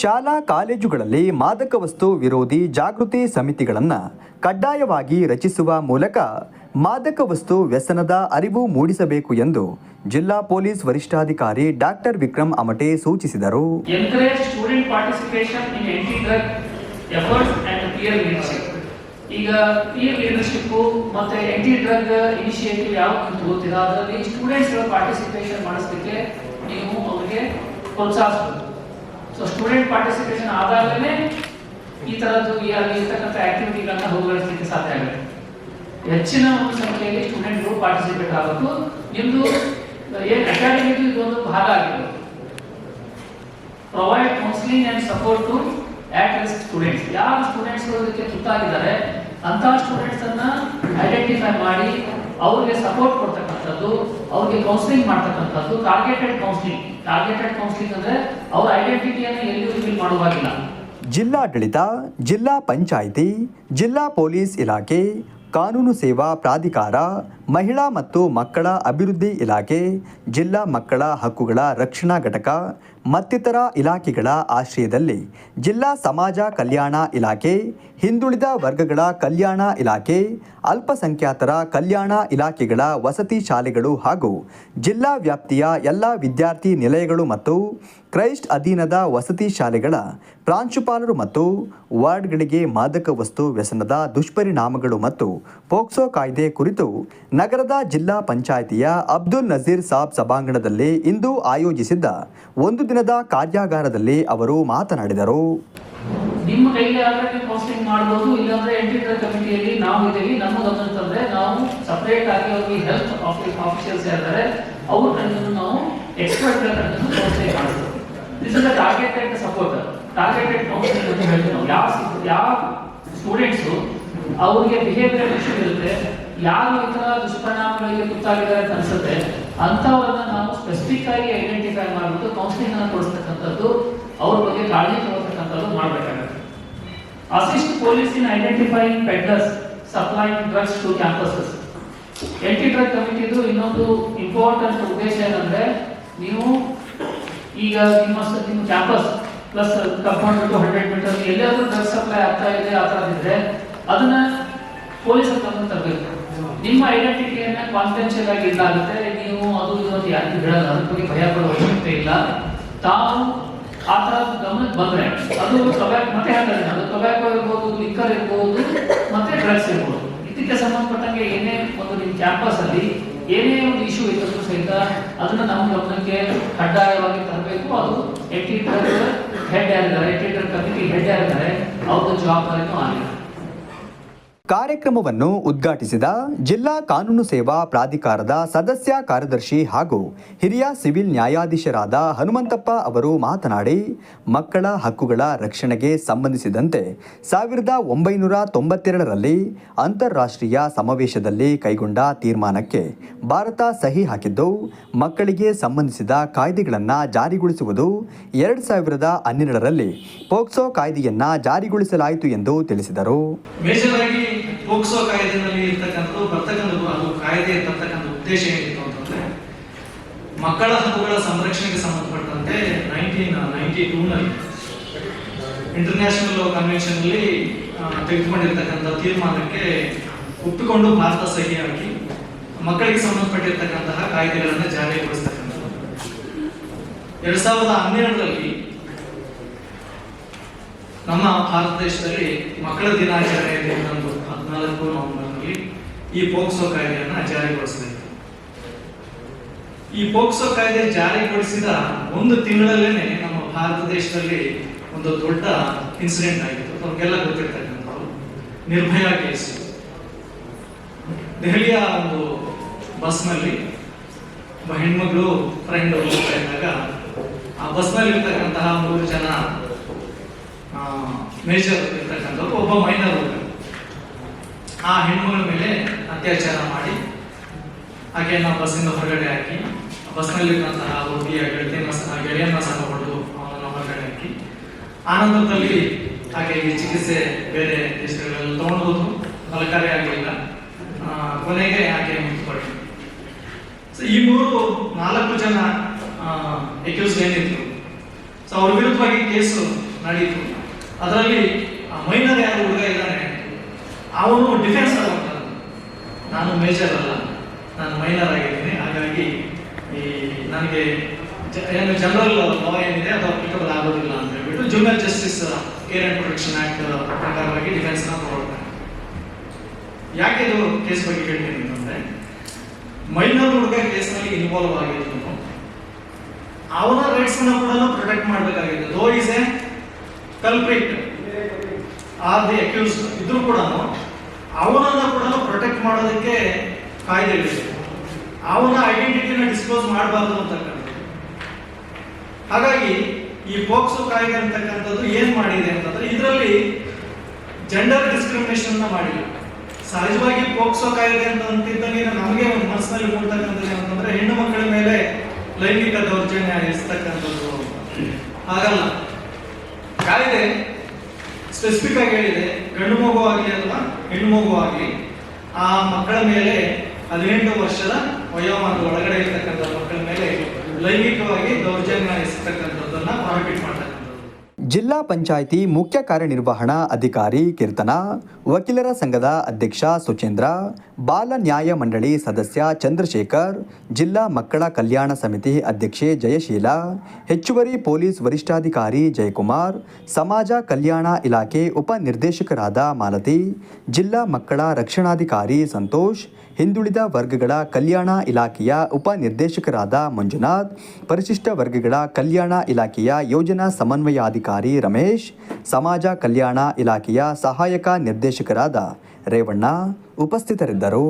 ಶಾಲಾ ಕಾಲೇಜುಗಳಲ್ಲಿ ಮಾದಕ ವಸ್ತು ವಿರೋಧಿ ಜಾಗೃತಿ ಸಮಿತಿಗಳನ್ನು ಕಡ್ಡಾಯವಾಗಿ ರಚಿಸುವ ಮೂಲಕ ಮಾದಕ ವಸ್ತು ವ್ಯಸನದ ಅರಿವು ಮೂಡಿಸಬೇಕು ಎಂದು ಜಿಲ್ಲಾ ಪೊಲೀಸ್ ವರಿಷ್ಠಾಧಿಕಾರಿ ಡಾಕ್ಟರ್ ವಿಕ್ರಮ್ ಅಮಟೆ ಸೂಚಿಸಿದರು. ಈಗ ಪೀರ್ ಲೀಡರ್ಶಿಪ್ ಮತ್ತೆ anti drug ಇನಿಷಿಯೇಟಿವ್ ಯಾವ ಗೊತ್ತಿಲ್ಲ. ಅದರಲ್ಲಿ ಸ್ಟೂಡೆಂಟ್ಸ್ ಪಾರ್ಟಿಸಿಪೇಷನ್ ಮಾಡಿಸ್ಲಿಕ್ಕೆ ನೀವು ಅವರಿಗೆ ಪ್ರೋತ್ಸಾಹಿಸಬೇಕು ಸೊ ಸ್ಟೂಡೆಂಟ್ ಪಾರ್ಟಿಸಿಪೇಷನ್ ಆದಾಗಲೇ ಈ ತರದ್ದು ಇರ್ತಕ್ಕಂಥ ಆಕ್ಟಿವಿಟಿಗಳನ್ನ ಹೋಗಲಾಡಿಸಲಿಕ್ಕೆ ಸಾಧ್ಯ ಆಗುತ್ತೆ. ಹೆಚ್ಚಿನ ಒಂದು ಸಂಖ್ಯೆಯಲ್ಲಿ ಸ್ಟೂಡೆಂಟ್ಗಳು ಪಾರ್ಟಿಸಿಪೇಟ್ ಆಗಬೇಕು ಇಂದು ಏನ್ ಅಕಾಡೆಮಿದು ಇದೊಂದು ಭಾಗ ಆಗಿರೋದು. Provide counselling and support to at risk students ಯಾವ ಸ್ಟೂಡೆಂಟ್ಸ್ಗಳು ಇದಕ್ಕೆ ತುತ್ತಾಗಿದ್ದಾರೆ, ಅಂತಹ ಸ್ಟೂಡೆಂಟ್ಸ್ ಅನ್ನ ಐಡೆಂಟಿಫೈ ಮಾಡಿ ಅವ್ರಿಗೆ ಸಪೋರ್ಟ್ ಕೊಡ್ತಕ್ಕಂಥದ್ದು, ಅವ್ರಿಗೆ ಕೌನ್ಸಿಲಿಂಗ್ ಮಾಡ್ತಕ್ಕಂಥದ್ದು ಟಾರ್ಗೆಟೆಡ್ ಕೌನ್ಸಿಲಿಂಗ್ ಟಾರ್ಗೆಟೆಡ್ ಕೌನ್ಸಿಲಿಂಗ್ ಅಂದ್ರೆ ಅವ್ರ ಐಡೆಂಟಿಟಿಯನ್ನು ಎಲ್ಲಿಯೂ ಫಿಲ್ ಮಾಡುವಾಗಿಲ್ಲ. ಜಿಲ್ಲಾಡಳಿತ, ಜಿಲ್ಲಾ ಪಂಚಾಯಿತಿ, ಜಿಲ್ಲಾ ಪೊಲೀಸ್ ಇಲಾಖೆ, ಕಾನೂನು ಸೇವಾ ಪ್ರಾಧಿಕಾರ ಮಹಿಳಾ ಮತ್ತು ಮಕ್ಕಳ ಅಭಿವೃದ್ಧಿ ಇಲಾಖೆ, ಜಿಲ್ಲಾ ಮಕ್ಕಳ ಹಕ್ಕುಗಳ ರಕ್ಷಣಾ ಘಟಕ, ಮತ್ತಿತರ ಇಲಾಖೆಗಳ ಆಶ್ರಯದಲ್ಲಿ ಜಿಲ್ಲಾ ಸಮಾಜ ಕಲ್ಯಾಣ ಇಲಾಖೆ, ಹಿಂದುಳಿದ ವರ್ಗಗಳ ಕಲ್ಯಾಣ ಇಲಾಖೆ, ಅಲ್ಪಸಂಖ್ಯಾತರ ಕಲ್ಯಾಣ ಇಲಾಖೆಗಳ ವಸತಿ ಶಾಲೆಗಳು ಹಾಗೂ ಜಿಲ್ಲಾ ವ್ಯಾಪ್ತಿಯ ಎಲ್ಲ ವಿದ್ಯಾರ್ಥಿ ನಿಲಯಗಳು ಮತ್ತು ಕ್ರೈಸ್ಟ್ ಅಧೀನದ ವಸತಿ ಶಾಲೆಗಳ ಪ್ರಾಂಶುಪಾಲರು ಮತ್ತು ವಾರ್ಡ್ಗಳಿಗೆ ಮಾದಕ ವಸ್ತು ವ್ಯಸನದ ದುಷ್ಪರಿಣಾಮಗಳು ಮತ್ತು ಪೋಕ್ಸೋ ಕಾಯ್ದೆ ಕುರಿತು ನಗರದ ಜಿಲ್ಲಾ ಪಂಚಾಯಿತಿಯ ಅಬ್ದುಲ್ ನಜೀರ್ ಸಾಬ್ ಸಭಾಂಗಣದಲ್ಲಿ ಇಂದು ಆಯೋಜಿಸಿದ್ದ ಒಂದು ದಿನದ ಕಾರ್ಯಾಗಾರದಲ್ಲಿ ಅವರು ಮಾತನಾಡಿದರು. ನಿಮ್ಮ ಕೈಗೆ ಆದರೆ ನೀವು ಕೌನ್ಸಿಲಿಂಗ್ ಮಾಡ್ಬೋದು, ಇಲ್ಲಾಂದ್ರೆ ಎಂಟಿಟರ್ ಕಮಿಟಿಯಲ್ಲಿ ನಾವು ಇದ್ದೀವಿ. ನಮ್ಮದು ಅಂತಂದ್ರೆ ನಾವು ಸಪರೇಟ್ ಆಗಿ ಅವ್ರಿಗೆ ಹೆಲ್ತ್ ಆಫೀಸರ್ಸ್ ಇರ್ತಾರೆ. ಅವ್ರ ಕಡೆಯಿಂದ ನಾವು ಎಕ್ಸ್ಪರ್ಟ್ ಕಡೆಯಿಂದ ಕೌನ್ಸಿಲಿಂಗ್ ಮಾಡ್ಬೋದು. Is targeted support targeted counselling ಅಂತ ಹೇಳ್ತೀವಿ ನಾವು. ಯಾವ ಯಾವ ಸ್ಟೂಡೆಂಟ್ಸು ಅವ್ರಿಗೆ ಬಿಹೇವಿಯರ್ ಇಶ್ಯೂ ಇರುತ್ತೆ ಯಾರು ಈ ಥರ ದುಷ್ಪರಿಣಾಮಗಳಿಗೆ ತುತ್ತಾಗಿದ್ದಾರೆ ಅಂತ ಅನ್ಸುತ್ತೆ, ಅಂಥವ್ರನ್ನ ನಾವು ಸ್ಪೆಸಿಫಿಕ್ ಆಗಿ ಐಡೆಂಟಿಫೈ ಮಾಡಿಬಿಟ್ಟು ಕೌನ್ಸಿಲಿಂಗ್ ಅನ್ನು ಕೊಡಿಸ್ತಕ್ಕಂಥದ್ದು, ಅವ್ರ ಬಗ್ಗೆ ಕಾಳಜಿ ತಗೋತಕ್ಕಂಥದ್ದು ಮಾಡಬೇಕಾಗುತ್ತೆ. Assist police in identifying peddlers supplying drugs to campuses anti drug ಕಮಿಟಿದು ಇನ್ನೊಂದು ಇಂಪಾರ್ಟೆಂಟ್ ಉದ್ದೇಶ ಏನಂದ್ರೆ, ನೀವು ಈಗ ನಿಮ್ಮ ನಿಮ್ಮ campus plus compound two hundred metre ಎಲ್ಲಾದ್ರೂ ಡ್ರಗ್ಸ್ ಸಪ್ಲೈ ಆಗ್ತಾ ಇದೆ, ಆ ಥರ ಇದ್ರೆ ಅದನ್ನ ಪೊಲೀಸರು ತಂದು ತರಬೇಕು. ನಿಮ್ಮ ಐಡೆಂಟಿಟಿಯನ್ನ ಕಾನ್ಫಿಡೆನ್ಷಿಯಲ್ ಆಗಿ ಇಡಲಾಗುತ್ತೆ ನೀವು ಅದು, ಇದು ಅಂತ ಯಾರಿಗೂ ಹೇಳಲ್ಲ. ಅದ್ರ ಬಗ್ಗೆ ಭಯ ಪಡುವ ಅವಶ್ಯಕತೆ ಇಲ್ಲ. ತಾವು ಆ ಥರ ಗಮನಕ್ಕೆ ಬಂದ್ರೆ ಅದು ಟೊಬ್ಯಾಕ್ ಮತ್ತೆ ಹೇಳ್ತಾರೆ ಅದು ಟೊಬ್ಯಾಕೋ ಇರ್ಬೋದು ಲಿಕ್ಕರ್ ಇರ್ಬೋದು, ಮತ್ತೆ ಡ್ರಗ್ಸ್ ಇರ್ಬೋದು. ಇದಕ್ಕೆ ಸಂಬಂಧಪಟ್ಟಂಗೆ ಏನೇ ಒಂದು ನಿಮ್ಮ ಕ್ಯಾಂಪಸ್ ಅಲ್ಲಿ ಏನೇ ಒಂದು ಇಶ್ಯೂ ಇದ್ದರೂ ಸಹಿತ ಅದನ್ನ ನಮ್ಮ ಗಮನಕ್ಕೆ ಕಡ್ಡಾಯವಾಗಿ ತರಬೇಕು. ಅದು ಎಟಿಟರ್ ಹೆಡ್ ಯಾರಿದ್ದಾರೆ ಎಟಿಟರ್ ಕಮಿಟಿ ಹೆಡ್ ಯಾರಿದ್ದಾರೆ, ಅವ್ರದ್ದು ಜವಾಬ್ದಾರಿನೂ ಆಗಿದೆ. ಕಾರ್ಯಕ್ರಮವನ್ನು ಉದ್ಘಾಟಿಸಿದ ಜಿಲ್ಲಾ ಕಾನೂನು ಸೇವಾ ಪ್ರಾಧಿಕಾರದ ಸದಸ್ಯ ಕಾರ್ಯದರ್ಶಿ ಹಾಗೂ ಹಿರಿಯ ಸಿವಿಲ್ ನ್ಯಾಯಾಧೀಶರಾದ ಹನುಮಂತಪ್ಪ ಅವರು ಮಾತನಾಡಿ, ಮಕ್ಕಳ ಹಕ್ಕುಗಳ ರಕ್ಷಣೆಗೆ ಸಂಬಂಧಿಸಿದಂತೆ ಸಾವಿರದ ಒಂಬೈನೂರ ತೊಂಬತ್ತೆರಡರಲ್ಲಿ ಅಂತಾರಾಷ್ಟ್ರೀಯ ಸಮಾವೇಶದಲ್ಲಿ ಕೈಗೊಂಡ ತೀರ್ಮಾನಕ್ಕೆ ಭಾರತ ಸಹಿ ಹಾಕಿದ್ದು, ಮಕ್ಕಳಿಗೆ ಸಂಬಂಧಿಸಿದ ಕಾಯ್ದೆಗಳನ್ನು ಜಾರಿಗೊಳಿಸುವುದು ಎರಡು ಸಾವಿರದ ಹನ್ನೆರಡರಲ್ಲಿ ಪೋಕ್ಸೋ ಕಾಯ್ದೆಯನ್ನು ಜಾರಿಗೊಳಿಸಲಾಯಿತು ಎಂದು ತಿಳಿಸಿದರು. ಪೋಕ್ಸೋ ಕಾಯ್ದೆನಲ್ಲಿ ಇರ್ತಕ್ಕಂಥದ್ದು, ಬರ್ತಕ್ಕಂಥದ್ದು, ಅದು ಕಾಯ್ದೆ ತರ್ತಕ್ಕಂಥ ಉದ್ದೇಶ ಏನಿತ್ತು ಅಂತಂದ್ರೆ, ಮಕ್ಕಳ ಹಕ್ಕುಗಳ ಸಂರಕ್ಷಣೆಗೆ ಸಂಬಂಧಪಟ್ಟಂತೆ ನೈನ್ಟೀನ್ ನೈನ್ಟಿ ಟೂನಲ್ಲಿ ಇಂಟರ್ನ್ಯಾಷನಲ್ ಕನ್ವೆನ್ಷನ್ ಅಲ್ಲಿ ತೆಗೆದುಕೊಂಡಿರ್ತಕ್ಕಂಥ ತೀರ್ಮಾನಕ್ಕೆ ಒಪ್ಪಿಕೊಂಡು ಭಾರತ ಸಹಿ ಹಾಕಿ ಮಕ್ಕಳಿಗೆ ಸಂಬಂಧಪಟ್ಟಿರ್ತಕ್ಕಂತಹ ಕಾಯ್ದೆಗಳನ್ನು ಜಾರಿಗೊಳಿಸ್ತಕ್ಕಂಥದ್ದು. ಎರಡ್ ಸಾವಿರದ ಹನ್ನೆರಡರಲ್ಲಿ ನಮ್ಮ ಭಾರತ ದೇಶದಲ್ಲಿ ಮಕ್ಕಳ ದಿನಾಚರಣೆ ಹದಿನಾಲ್ಕು ನವೆಂಬರ್ನಲ್ಲಿ ಈ ಪೋಕ್ಸೋ ಕಾಯ್ದೆಯನ್ನ ಜಾರಿಗೊಳಿಸಲಾಯಿತು ಈ ಪೋಕ್ಸೋ ಕಾಯ್ದೆ ಜಾರಿಗೊಳಿಸಿದ ಒಂದು ತಿಂಗಳಲ್ಲೇನೆ ನಮ್ಮ ಭಾರತ ದೇಶದಲ್ಲಿ ಒಂದು ದೊಡ್ಡ ಇನ್ಸಿಡೆಂಟ್ ಆಗಿತ್ತು. ಅವ್ರಿಗೆಲ್ಲ ಗೊತ್ತಿರ್ತಕ್ಕಂಥವ್ರು ನಿರ್ಭಯ ಕೇಸ್ ದೆಹಲಿಯ ಒಂದು ಬಸ್ನಲ್ಲಿ ಒಬ್ಬ ಹೆಣ್ಮಗಳು ಫ್ರೆಂಡ್ ಹೋಗ್ತಾ ಇದ್ದಾಗ ಆ ಬಸ್ನಲ್ಲಿ ಇರ್ತಕ್ಕಂತಹ ಮೂರು ಜನ ಮೇಜರ್ ಇರ್ತಕ್ಕಂಥವ್ರು, ಒಬ್ಬ ಮೈನರ್ ಹುಡುಗ ಆ ಹೆಣ್ಮಗಳ ಮೇಲೆ ಅತ್ಯಾಚಾರ ಮಾಡಿ ಆಕೆಯನ್ನ ಬಸ್ಸಿಂದ ಹೊರಗಡೆ ಹಾಕಿ, ಬಸ್ನಲ್ಲಿರುವಂತಹ ಹುಡುಗಿಯ ಗೆಳತಿಯನ್ನ ಸಹ ಗೆಳೆಯನ್ನ ಸಹ ಹೊಡೆದು ಅವನನ್ನು ಹೊರಗಡೆ ಹಾಕಿ ಆನಂತರದಲ್ಲಿ ಆಕೆಗೆ ಚಿಕಿತ್ಸೆ ಬೇರೆ ದೇಶಗಳಲ್ಲಿ ತಗೊಂಡು ಫಲಕಾರಿ ಆಗಲಿಲ್ಲ ಕೊನೆಗೆ ಆಕೆ ಮೃತಪಟ್ಟರು ಸೊ ಈ ಮೂರು ನಾಲ್ಕು ಜನ ಎಕ್ಯೂಸ್ ಏನಿದ್ರು ಸೊ ಅವ್ರ ವಿರುದ್ಧವಾಗಿ ಕೇಸು ನಡೀತು. ಅದರಲ್ಲಿ ಮೈನರ್ ಯಾರು ಹುಡುಗ ಇದ್ದಾನೆ ಅವನು ಡಿಫೆನ್ಸ್ ಆಗುತ್ತೆ ನಾನು ಮೇಜರ್ ಅಲ್ಲ. ನಾನು ಮೈನರ್ ಆಗಿದ್ದೀನಿ. ಹಾಗಾಗಿ ಈ ನನಗೆ ಏನು ಜನರಲ್ ಲಾ ಏನಿದೆ ಅದು ಅಪ್ಲಿಕಬಲ್ ಆಗೋದಿಲ್ಲ ಅಂತ ಹೇಳ್ಬಿಟ್ಟು junior justice care and protection act ಪ್ರಕಾರವಾಗಿ ಡಿಫೆನ್ಸ್ನ ತಗೊಳ್ತಾರೆ. ಯಾಕೆ ಇದು ಕೇಸ್ ಬಗ್ಗೆ ಹೇಳ್ತೀನಿ ಅಂತಂದ್ರೆ ಮೈನರ್ ಹುಡುಗ ಕೇಸ್ನಲ್ಲಿ ಇನ್ವಾಲ್ವ್ ಆಗಿದ್ದು ಅವನ ರೈಟ್ಸ್ ಅನ್ನ ಕೂಡ ಪ್ರೊಟೆಕ್ಟ್ ಮಾಡಬೇಕಾಗಿದೆ though is a culprit or the accused ಇದ್ರೂ ಕೂಡ ಅವನನ್ನ ಕೂಡ ಪ್ರೊಟೆಕ್ಟ್ ಮಾಡೋದಕ್ಕೆ ಕಾಯ್ದೆ ಅವನ ಐಡೆಂಟಿಟಿನ ಡಿಸ್ಕ್ಲೋಸ್ ಮಾಡಬಾರ್ದು ಅಂತಕ್ಕಂಥದ್ದು. ಹಾಗಾಗಿ ಈ ಪೋಕ್ಸೋ ಕಾಯ್ದೆ ಅಂತಕ್ಕಂಥದ್ದು ಏನ್ ಮಾಡಿದೆ ಅಂತಂದ್ರೆ ಇದರಲ್ಲಿ ಜೆಂಡರ್ ಡಿಸ್ಕ್ರಿಮಿನೇಷನ್ ಮಾಡಿಲ್ಲ ಸಹಜವಾಗಿ ಪೋಕ್ಸೋ ಕಾಯ್ದೆ ಅಂತ ಅಂತಿದ್ದಂಗೆ ನಮಗೆ ಒಂದು ಮನಸ್ಸಿನಲ್ಲಿ ಮೂಡ್ತಕ್ಕಂಥದ್ದು ಏನಂತಂದ್ರೆ ಹೆಣ್ಣು ಮಕ್ಕಳ ಮೇಲೆ ಲೈಂಗಿಕ ದೌರ್ಜನ್ಯ ಇರಿಸ್ತಕ್ಕಂಥದ್ದು ಹಾಗಲ್ಲ. ಕಾಯ್ದೆ ಸ್ಪೆಸಿಫಿಕ್ ಆಗಿ ಹೇಳಿದೆ, ಗಂಡು ಮಗು ಆಗಲಿ ಅಥವಾ ಹೆಣ್ಣು ಆಗಲಿ ಆ ಮಕ್ಕಳ ಮೇಲೆ ಹದಿನೆಂಟು ವರ್ಷದ ವಯೋಮಾನದ ಒಳಗಡೆ ಇರ್ತಕ್ಕಂಥ ಮಕ್ಕಳ ಮೇಲೆ ಲೈಂಗಿಕವಾಗಿ ದೌರ್ಜನ್ಯ ಎಸತಕ್ಕಂಥದ್ದನ್ನ ಪ್ರಾಹಿಬಿಟ್ ಮಾಡ್ತಕ್ಕಂಥದ್ದು ಜಿಲ್ಲಾ ಪಂಚಾಯಿತಿ ಮುಖ್ಯ ಕಾರ್ಯನಿರ್ವಹಣಾ ಅಧಿಕಾರಿ ಕೀರ್ತನಾ, ವಕೀಲರ ಸಂಘದ ಅಧ್ಯಕ್ಷ ಸುಚೇಂದ್ರ, ಬಾಲ ನ್ಯಾಯ ಮಂಡಳಿ ಸದಸ್ಯ ಚಂದ್ರಶೇಖರ್, ಜಿಲ್ಲಾ ಮಕ್ಕಳ ಕಲ್ಯಾಣ ಸಮಿತಿ ಅಧ್ಯಕ್ಷೆ ಜಯಶೀಲ, ಹೆಚ್ಚುವರಿ ಪೊಲೀಸ್ ವರಿಷ್ಠಾಧಿಕಾರಿ ಜಯಕುಮಾರ್, ಸಮಾಜ ಕಲ್ಯಾಣ ಇಲಾಖೆ ಉಪನಿರ್ದೇಶಕರಾದ ಮಾಲತಿ, ಜಿಲ್ಲಾ ಮಕ್ಕಳ ರಕ್ಷಣಾಧಿಕಾರಿ ಸಂತೋಷ್, ಹಿಂದುಳಿದ ವರ್ಗಗಳ ಕಲ್ಯಾಣ ಇಲಾಖೆಯ ಉಪನಿರ್ದೇಶಕರಾದ ಮಂಜುನಾಥ್, ಪರಿಶಿಷ್ಟ ವರ್ಗಗಳ ಕಲ್ಯಾಣ ಇಲಾಖೆಯ ಯೋಜನಾ ಸಮನ್ವಯಾಧಿಕಾರಿ ರಮೇಶ್ ಸಮಾಜ ಕಲ್ಯಾಣ ಇಲಾಖೆಯ ಸಹಾಯಕ ನಿರ್ದೇಶಕರಾದ ರೇವಣ್ಣ ಉಪಸ್ಥಿತರಿದ್ದರು.